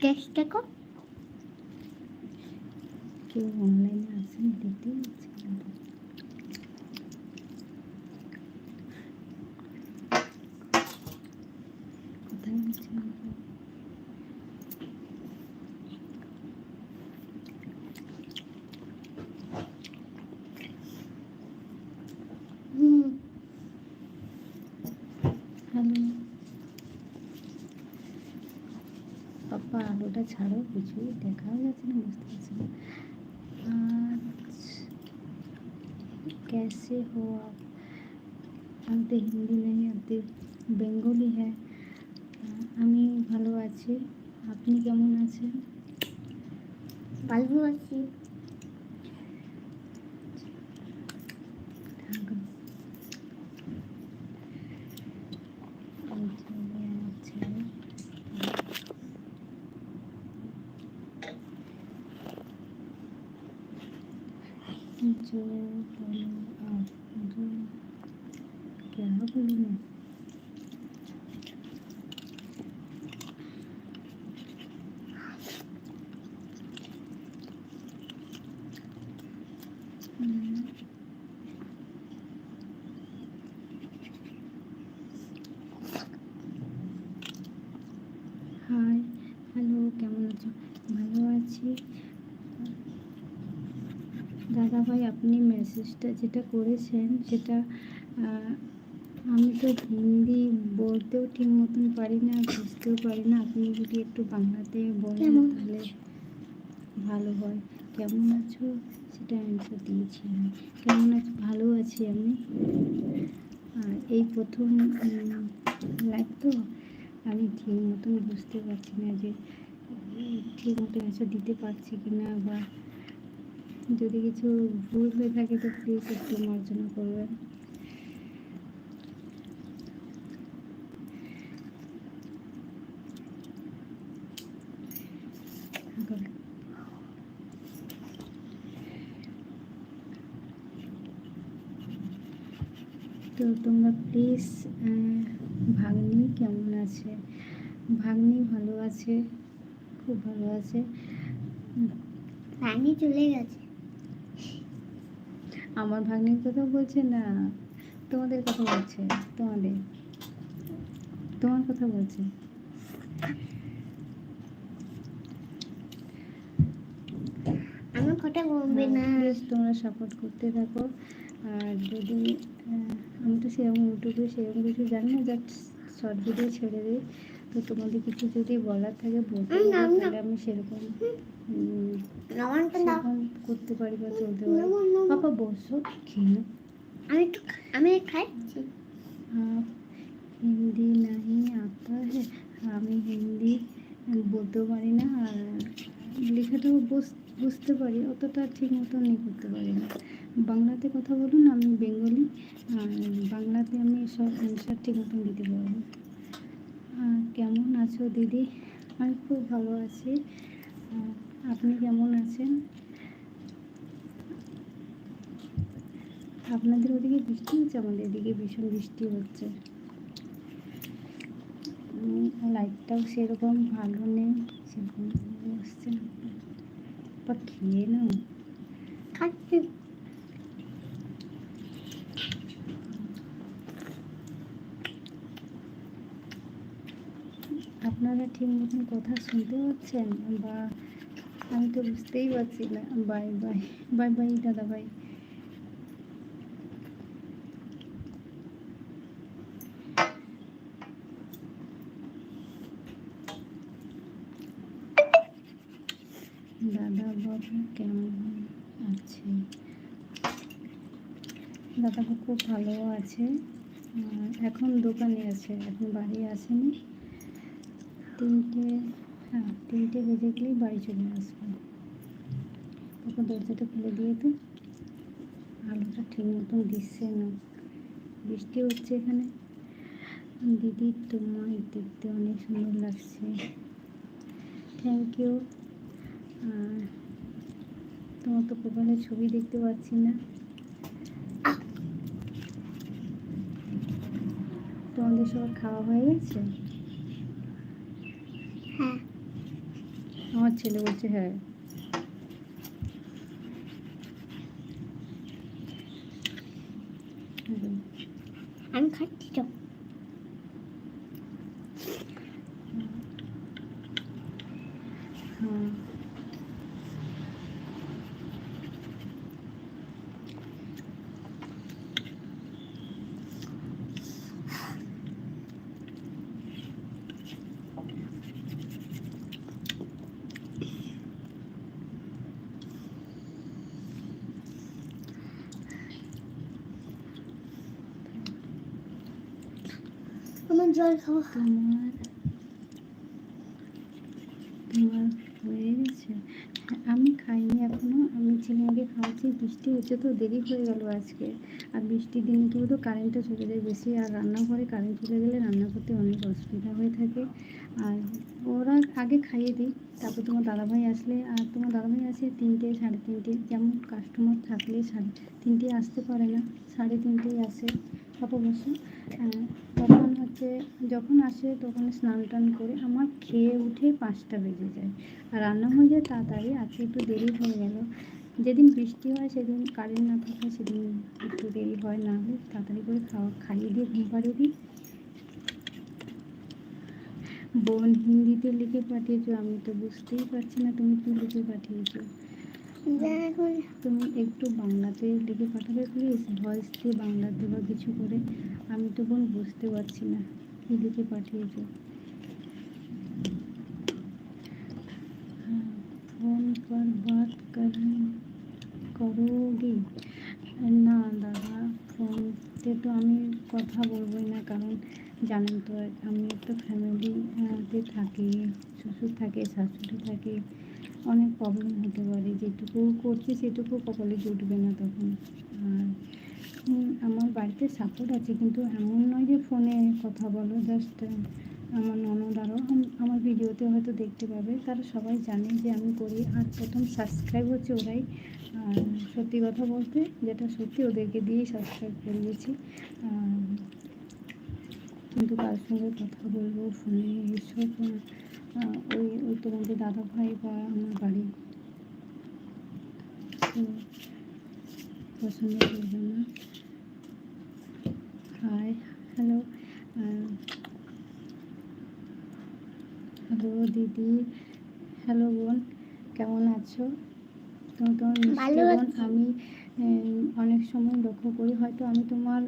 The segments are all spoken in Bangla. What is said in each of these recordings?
চেষ্টা কর কেউ অনলাইনে আসেনি দেখতেই পাচ্ছি না তো। কোথায় গেছে আমাকে? হুম হ্যালো পাপা আলোটা ছাড়ো কিছুই দেখাও যাচ্ছে না বুঝতে পারছি না आज कैसे हो आप हम तो হিন্দি नहीं आते বেঙ্গলি হ্যাঁ আমি ভালো আছি আপনি কেমন আছেন ভালো আছি जो আপনি যেটা করেছেন সেটা আমি তো হিন্দি বলতেও ঠিক মতন পারি না বুঝতেও পারি না। আপনি যদি একটু বাংলাতে বলেন তাহলে ভালো হয়। কেমন আছো? সেটা অ্যান্সার দিয়েছি আমি। কেমন আছো? ভালো আছি আমি। আর এই প্রথম লাইভ তো আমি ঠিক মতন বুঝতে পারছি না যে ঠিক মতো অ্যান্সার দিতে পারছি কি না বা যদি কিছু ভুল হয়ে থাকে তো প্লিজ একটু মার্জনা করবেন। তো তোমরা প্লিজ ভাগ্নি কেমন আছে? ভাগ্নি ভালো আছে? খুব ভালো আছে। পানি চলে গেছে। আমার ভাগ্নির কথা বলছে না তোমাদের কথা বলছে তোমাদের তোমার কথা বলছে। আমার কথা বলবে না। প্লিজ তোমরা সাপোর্ট করতে থাকো। আর যদি আহ, আমি তো সেরকম ইউটিউবে সেরকম কিছু জানি না জাস্ট শর্ট ভিডিও ছেড়ে দিই। তো তোমাদের কিছু যদি বলার থাকে বলতে তাহলে আমি সেরকম সেরকম করতে পারি বা চলতে পারি। পাপা বসো খেয়ে আমি একটু আমি খাচ্ছি হিন্দি নাহি আপা আমি হিন্দি বলতেও পারি না আর লেখাটাও বুঝতে পারি অতটা ঠিক মতো নিয়ে করতে পারি না। বাংলাতে কথা বলুন আমি বেঙ্গলি আর বাংলাতে আমি সব অ্যান্সার ঠিক মতন দিতে পারব। কেমন আছো দিদি? আমি খুব ভালো আছি। আপনি কেমন আছেন? আপনাদের ওদিকে বৃষ্টি হচ্ছে? আমাদের এদিকে ভীষণ বৃষ্টি হচ্ছে। লাইটটাও সেরকম ভালো নেই, সেরকম বসছে না খেয়ে নাও খাচ্ছি আপনারা ঠিক মতন কথা শুনতে পাচ্ছেন? বা আমি তো বুঝতেই পারছি না। বাই বাই বাই বাই, দাদা ভাই দাদা বাবু কেমন আছে? দাদা খুব ভালো আছে। এখন দোকানে আছে, এখন বাড়ি আসেনি। তিনটে হ্যাঁ তিনটে বেজে গেলেই বাড়ি চলে আসবে। তখন দরজাটা খুলে দিয়ে তো আলোটা ঠিক মতন দিচ্ছে না। বৃষ্টি হচ্ছে এখানে। দিদি তোমায় দেখতে অনেক সুন্দর লাগছে। থ্যাংক ইউ আর তোমার তো প্রোফাইলে ছবি দেখতে পাচ্ছি না। তোমাদের সবার খাওয়া হয়ে গেছে? হ্যাঁ আমার ছেলে বলছে হ্যাঁ আমি খাচ্ছি তো জল খাওয়া তোমার তোমার হয়ে গেছে আমি খাইনি এখনও, আমি ছেলেকে খাওয়াচ্ছি, বৃষ্টি হচ্ছে তো দেরি হয়ে গেল আজকে। আর বৃষ্টির দিনে কি বলতো কারেন্টটা চলে যায় বেশি, আর রান্নাঘরে কারেন্ট চলে গেলে রান্না করতে অনেক অসুবিধা হয়ে থাকে। আর ওরা আগে খাইয়ে দিই, তারপর তোমার দাদাভাই আসলে, আর তোমার দাদাভাই আসে তিনটে, সাড়ে তিনটে, যেমন কাস্টমার থাকলে সাড়ে তিনটে আসতে পারে না, সাড়ে তিনটেই আসে। কত বসে। আহ, তখন হচ্ছে যখন আসে তখন স্নান টান করে আমার খেয়ে উঠে পাঁচটা বেজে যায়। আর রান্না হয়ে যায় তাড়াতাড়ি আজকে একটু দেরি হয়ে গেল। যেদিন বৃষ্টি হয় সেদিন কারেন্ট না থাকে সেদিন একটু দেরি হয় না হলে তাড়াতাড়ি করে খাওয়া খাইয়ে দিয়ে ঘুম পাড়িয়ে দিই। বোন হিন্দিতে লিখে পাঠিয়েছো আমি তো বুঝতেই পারছি না তুমি কি লিখে পাঠিয়েছো। তুমি একটু বাংলাতে লিখে পাঠাবে প্লিজ ভয়েস দিয়ে বাংলাতে বা কিছু করে? আমি তো কোনো বুঝতে পারছি না। কি লিখে পাঠিয়েছো? ফোন পর বাত করোগে। না দাদা ফোনতে তো আমি কথা বলবোই না, কারণ জানেন তো, আমি একটা ফ্যামিলিতে থাকি, শ্বশুর থাকে, শাশুড়ি থাকে। অনেক প্রবলেম হতে পারে। যেটুকু করছি সেটুকু কপালে জুটবে না তখন। আর আমার বাড়িতে সাপোর্ট আছে, কিন্তু এমন নয় যে ফোনে কথা বলো জাস্ট আমার ননদ আরও আমার ভিডিওতে হয়তো দেখতে পাবে। তারা সবাই জানে যে আমি করি। আর প্রথম সাবস্ক্রাইব হচ্ছে ওরাই। আর সত্যি কথা বলতে, যেটা সত্যি ওদেরকে দিয়েই সাবস্ক্রাইব করিয়েছি কিন্তু কার সঙ্গে কথা বলব ফোনে এইসব ওই ওই তোমাদের দাদা ভাই বা আমার বাড়ি। পছন্দ করবে না। হাই হ্যালো হ্যালো দিদি হ্যালো বোন, কেমন আছো? তুমি তোমার আছি। আমি অনেক সময় লক্ষ্য করি হয়তো আমি তোমার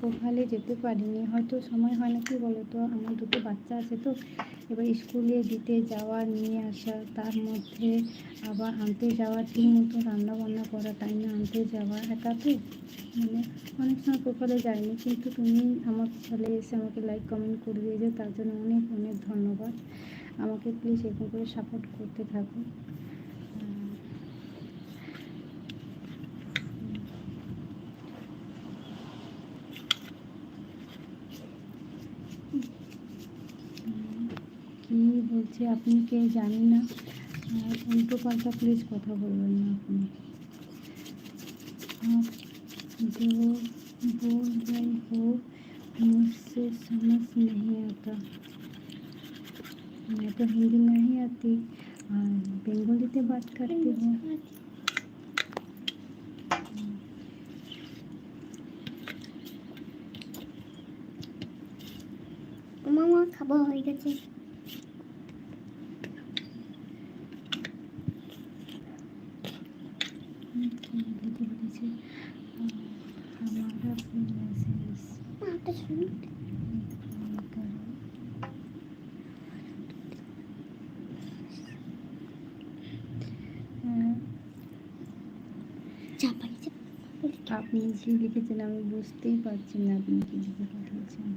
প্রোফাইলে যেতে পারিনি হয়তো সময় হয় না কি বলো তো আমার দুটো বাচ্চা আছে তো এবার স্কুলে দিতে যাওয়া নিয়ে আসা তার মধ্যে আবার আনতে যাওয়া ঠিক মতো রান্না বান্না করা টাইমে আনতে যাওয়া একা তো? মানে অনেক সময় প্রোফাইলে যায়নি কিন্তু তুমি আমার প্রোফাইলে এসে আমাকে লাইক কমেন্ট করে দিয়েছ তার জন্য অনেক অনেক ধন্যবাদ। আমাকে প্লিজ এরকম করে সাপোর্ট করতে থাকো। কি বলছে আপনি কে জানি না আর উল্টো পাল্টা প্লিজ কথা বলবেন না আপনি आप जो बोल रहे हो मुझसे समझ नहीं आता मैं तो हिंदी नहीं आती और बंगाली से बात करती हूँ মামা খাবার হয়ে গেছে দিয়েছি। আমার মেসেজ আপনি কি লিখেছেন, আমি বুঝতেই পারছি না আপনি কি লিখে পাঠিয়েছেন।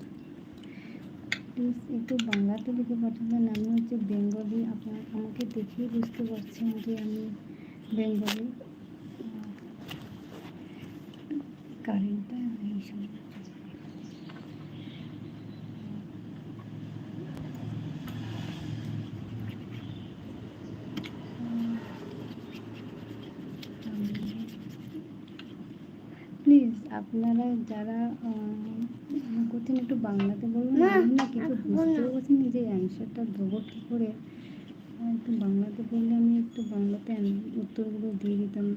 প্লিজ একটু বাংলাতে লিখে পাঠাবেন। আমি হচ্ছে বেঙ্গলি আপনার, আমাকে দেখেই বুঝতে পারছেন যে আমি বেঙ্গলি কারেন্টটা এই সময় প্লিজ আপনারা যারা করছেন একটু বাংলাতে বলবেন না, আমি না কিছু বুঝতেও পারছি না যে অ্যান্সারটা দেবো কী করে। একটু বাংলাতে বললে আমি একটু বাংলাতে উত্তরগুলো দিয়ে দিতাম।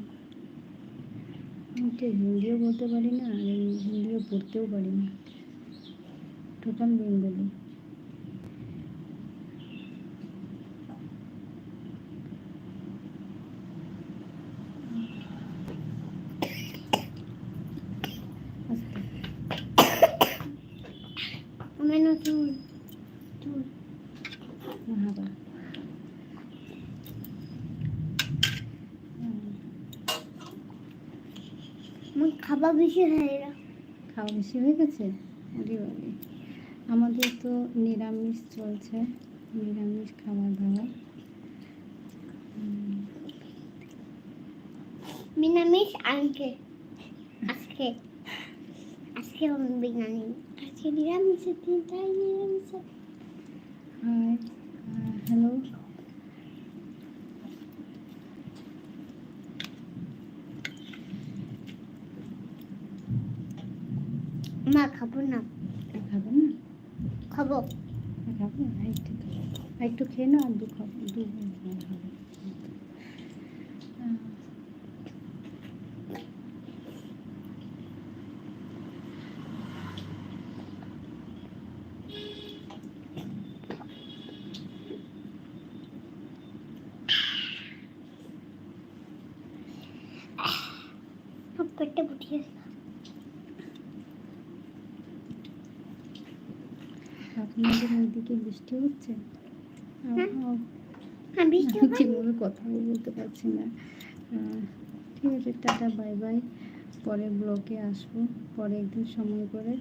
তো হিন্দিও বলতে পারি না আর হিন্দিও পড়তেও পারি না। টোটাল বেঙ্গলি আস্তে আমার নতুন চুল মাহাবা খাবার বেশি হয়ে গেল খাওয়া বেশি হয়ে গেছে? আরে বাবারে। আমাদের তো নিরামিষ চলছে নিরামিষ খাবার দাবার। নিরামিষ আজকে আজকে আজকে বিরিয়ানি। আজকে নিরামিষের দিন তাই নিরামিষের হাই হ্যালো? মা খাব না। খাবে না? খাব। খাব? আর একটু খাও। আর একটু খেয়ে না আর দু খাব দু খাব। আহ, সব আপনাদের ওইদিকে বৃষ্টি হচ্ছে? হ্যাঁ। হবে ঠিকভাবে কথাও বলতে পারছি না। ঠিক আছে টাটা বাই বাই। পরে ব্লকে আসব। পরে একদিন সময় করে।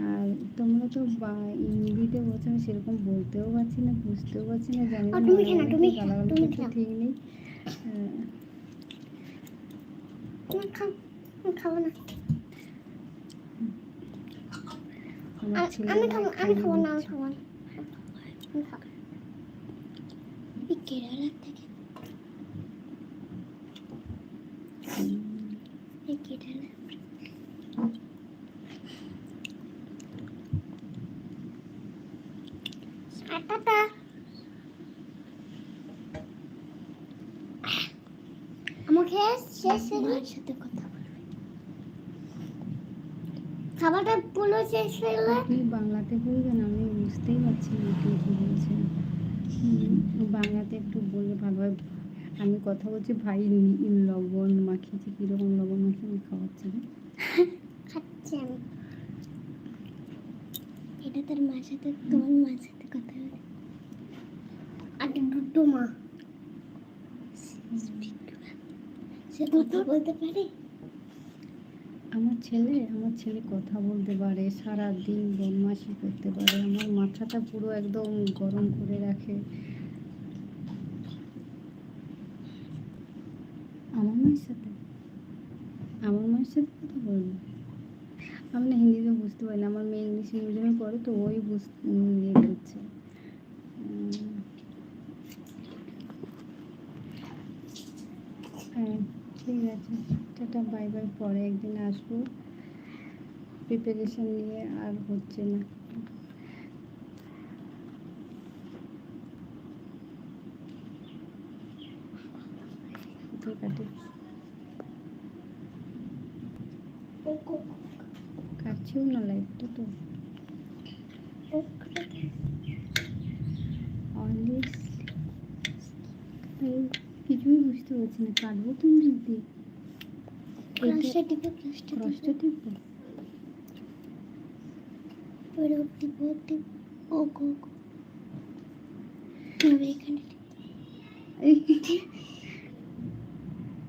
আর তোমরা তো বা- হিন্দিতে বলছো আমি সেরকম বলতেও পারছি না বুঝতেও পারছি না জানি না গালাগালি নাও। ঠিক নেই। খাব না আমার আ- ছেলে আমি খাব আমি খাব না আমি দিচ্ছে। খাব না আমি খাব এই কেরালা থেকে হুম, এই কেরালা আটাটা আমাকে শেষ হয়ে সাথে কথা বলবে খাবারটা পুরো শেষ হয়ে গেলে। আপনি বাংলাতে বলবেন আমি বুঝতেই পারছি না আপনি কী বলছেন বাংলাতে একটু ভালো হয়। আমি কথা বলছি ভাই নি- লবণ মাখিয়েছি কীরকম লবণ মাখিয়ে আমি খাওয়াচ্ছি রে? খাচ্ছি আমি। এটা তোর মার সাথে তোমার মার সাথে কথা বলে। আর দুটো মা। সে কথা বলতে পারে? আমার ছেলে আমার ছেলে কথা বলতে পারে সারা দিন বদমাশি করতে পারে আমার মাথাটা পুরো একদম গরম করে রাখে। আমার মায়ের সাথে? আমার মায়ের সাথে কথা বলব? আমি না হিন্দিতে বুঝতে পারি না আমার মেয়ে ইংলিশ মিডিয়ামে পড়ে তো ওই বুঝ উম, ইয়ে হ্যাঁ। ঠিক আছে। Tata, bye bye. পরে একদিন আসব। প্রিপারেশন নিয়ে আর হচ্ছে না। কাটছেও না লাইটটা তো। কিছুই বুঝতে পারছি না কাটবো তুমি যদি ক্লাসটা টিপে ক্লাসটা ক্রসটা টিপবো টিপে? ওর টিপে ওর টিপে। ও গো গো। এখানে